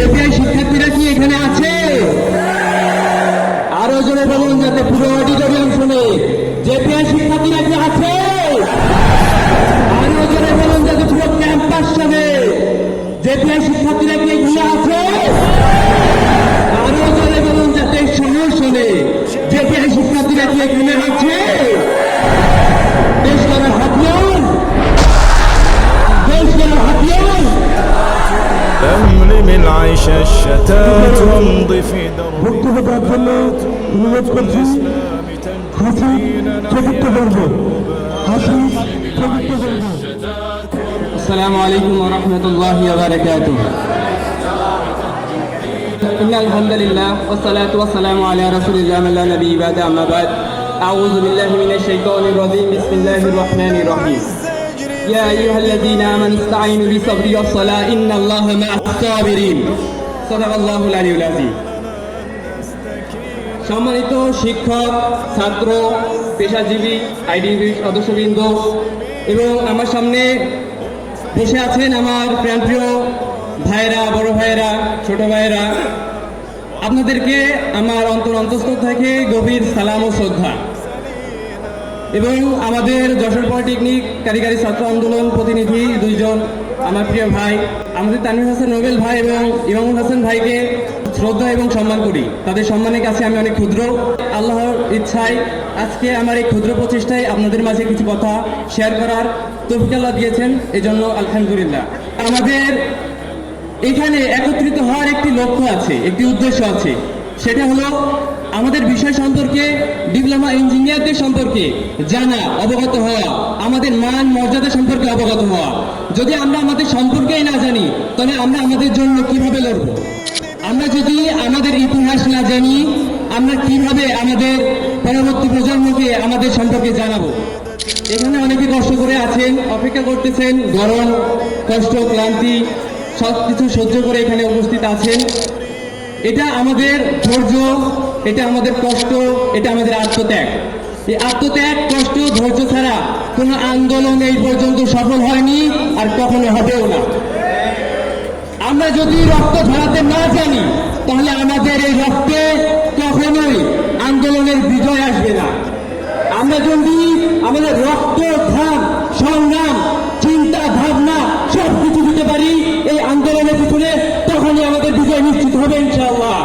JPI শিক্ষার্থীরা কি এখানে আছে? আরও জোরে বলুন যাতে পুরো অডিটোরিয়াম শুনে। জেপিআই শিক্ষার্থীরা কি আছে? আরও জোরে বলুন যাতে পুরো ক্যাম্পাস শুনে। জেপিআই শিক্ষার্থীরা কি এখানে আছে? আরও জোরে বলুন যাতে শহর শুনে। জেপিআই শিক্ষার্থীরা কি এখানে আছে? العيش الشتات امضي في درب السلام عليكم ورحمة الله وبركاته. إن الحمد لله والصلاة والسلام على رسول الله من لا نبي بعد أما بعد. أعوذ بالله من الشيطان الرجيم. بسم الله الرحمن الرحيم. يا أيها الذين آمنوا استعينوا بالصبر والصلاة إن الله مع الصابرين صدق الله العلي العظيم সম্মানিত শিক্ষক ছাত্র পেশাজীবী আইডিবি সদস্যবৃন্দ এবং আমার সামনে বসে আছেন আমার প্রাণপ্রিয় ভাইয়েরা বড় ভাইয়েরা ছোট ভাইয়েরা আপনাদেরকে আমার অন্তর অন্তঃস্থ থেকে গভীর সালাম ও শ্রদ্ধা এবং আমাদের যশোর পলিটেকনিক কারিগরি ছাত্র আন্দোলন প্রতিনিধি দুইজন, আমার প্রিয় ভাই, আমাদের তানভীর হাসান, নোবেল ভাই এবং ইমামুল হাসান ভাইকে শ্রদ্ধা এবং সম্মান করি। তাদের সম্মানের কাছে আমি অনেক ক্ষুদ্র। আল্লাহর ইচ্ছায় আজকে আমার এই ক্ষুদ্র প্রচেষ্টায় আপনাদের মাঝে কিছু কথা শেয়ার করার তৌফিক আল্লাহ দিয়েছেন। এই জন্য আলহামদুলিল্লাহ। আমাদের এখানে একত্রিত হওয়ার একটি লক্ষ্য আছে, একটি উদ্দেশ্য আছে। সেটা হলো আমাদের বিষয় সম্পর্কে, ডিপ্লোমা ইঞ্জিনিয়ারদের সম্পর্কে জানা, অবগত হওয়া, আমাদের মান, মর্যাদা সম্পর্কে অবগত হওয়া। যদি আমরা আমাদের সম্পর্কেই না জানি, তাহলে আমরা আমাদের জন্য কীভাবে লড়ব? আমরা যদি আমাদের ইতিহাস না জানি, আমরা কীভাবে আমাদের পরবর্তী প্রজন্মকে আমাদের সম্পর্কে জানাব? এখানে অনেকে কষ্ট করে আছেন, অপেক্ষা করতেছেন, গরম, কষ্ট, ক্লান্তি সব কিছু সহ্য করে এখানে উপস্থিত আছেন। এটা আমাদের ধৈর্য এটা আমাদের কষ্ট, এটা আমাদের আত্মত্যাগ। এই আত্মত্যাগ, কষ্ট, ধৈর্য ছাড়া কোনো আন্দোলন এই পর্যন্ত সফল হয়নি আর কখনো হবেও না। আমরা যদি রক্ত ঝরাতে না জানি, তাহলে আমাদের এই রক্তে কখনোই আন্দোলনের বিজয় আসবে না। আমরা যদি আমাদের রক্ত, ঘাম, সংগ্রাম, চিন্তা, ভাবনা সব কিছু দিতে পারি এই আন্দোলনের পিছনে, তখনই আমাদের বিজয় নিশ্চিত হবে ইনশাআল্লাহ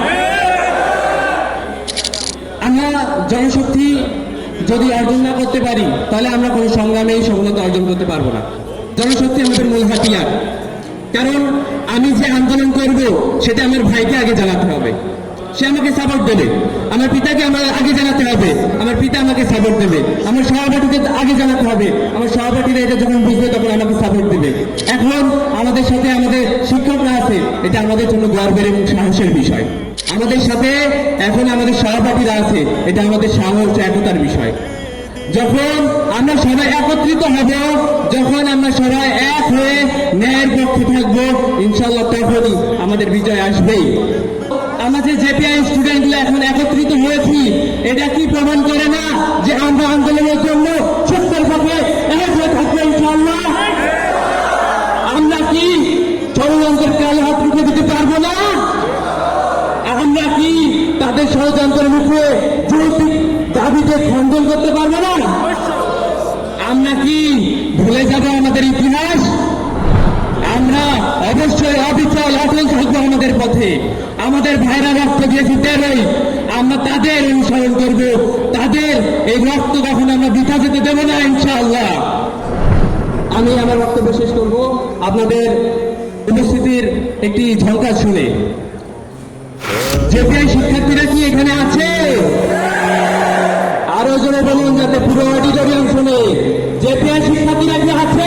আমরা জনশক্তি যদি অর্জন না করতে পারি, তাহলে আমরা কোনো সংগ্রামেই সফলতা অর্জন করতে পারব না। জনশক্তি আমাদের মূল হাতিয়ার। কারণ আমি যে আন্দোলন করব, সেটা আমার ভাইকে আগে জানাতে হবে। সে আমাকে সাপোর্ট দেবে। আমার পিতাকে আমার আগে জানাতে হবে। আমার পিতা আমাকে সাপোর্ট দেবে। আমার সহপাঠীকে আগে জানাতে হবে। আমার সহপাঠীরা এটা যখন বুঝবে, তখন আমাকে সাপোর্ট দেবে। এখন আমাদের সাথে আমাদের শিক্ষকরা আছে, এটা আমাদের জন্য গর্বের এবং সাহসের বিষয়। আমাদের সাথে এখন আমাদের সহপাঠীরা আছে। এটা আমাদের সাহস, একতার বিষয়। যখন আমরা সবাই একত্রিত হব, যখন আমরা সবাই এক হয়ে ন্যায়ের পক্ষে থাকব ইনশাল্লাহ তখনই আমাদের বিজয় আসবেই। আমাদের জেপিআই স্টুডেন্টগুলো এখন একত্রিত হয়েছি, এটা কি প্রমাণ করে না যে আমরা আন্দোলনের জন্য সত্যের পক্ষে এক হয়ে থাকব ইনশাল্লাহ আমরা কি ষড়যন্ত্রের কালো হাত রুখে দিতে পারব না আমরা কি তাদের ষড়যন্ত্রের মুখে যৌক্তিক দাবিকে খণ্ডন করতে পারব না। আমরা কি ভুলে যাব আমাদের ইতিহাস? আমরা অবশ্যই অবিচল অটল থাকব আমাদের পথে। আমাদের ভাইরা রক্ত দিয়েছে তেরোই। আমরা তাদের অনুসরণ করব। তাদের এই রক্ত কখন আমরা বৃথা যেতে দেবো না, ইনশাআল্লাহ। আমি আমার বক্তব্য শেষ করব। আপনাদের উপস্থিতির একটি ঝঙ্কার শুনে। জেপিআই শিক্ষার্থীরা কি এখানে আছে? আরও জোরে বলুন যাতে পুরো অডিটোরিয়াম শুনে। জেপিআই শিক্ষার্থীরা কি আছে?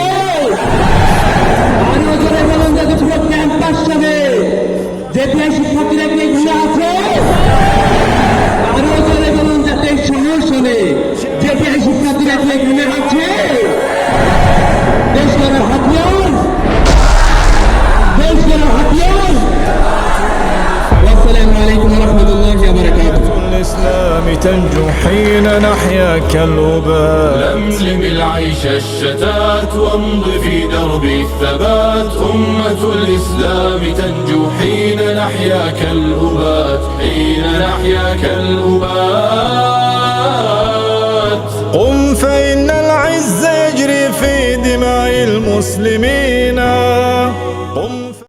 تنجو حين نحيا كالأبات لملم العيش الشتات وامض في درب الثبات. أمة الإسلام تنجو حين نحيا كالأبات حين نحيا كالأبات قم فإن العز يجري في دماء المسلمين.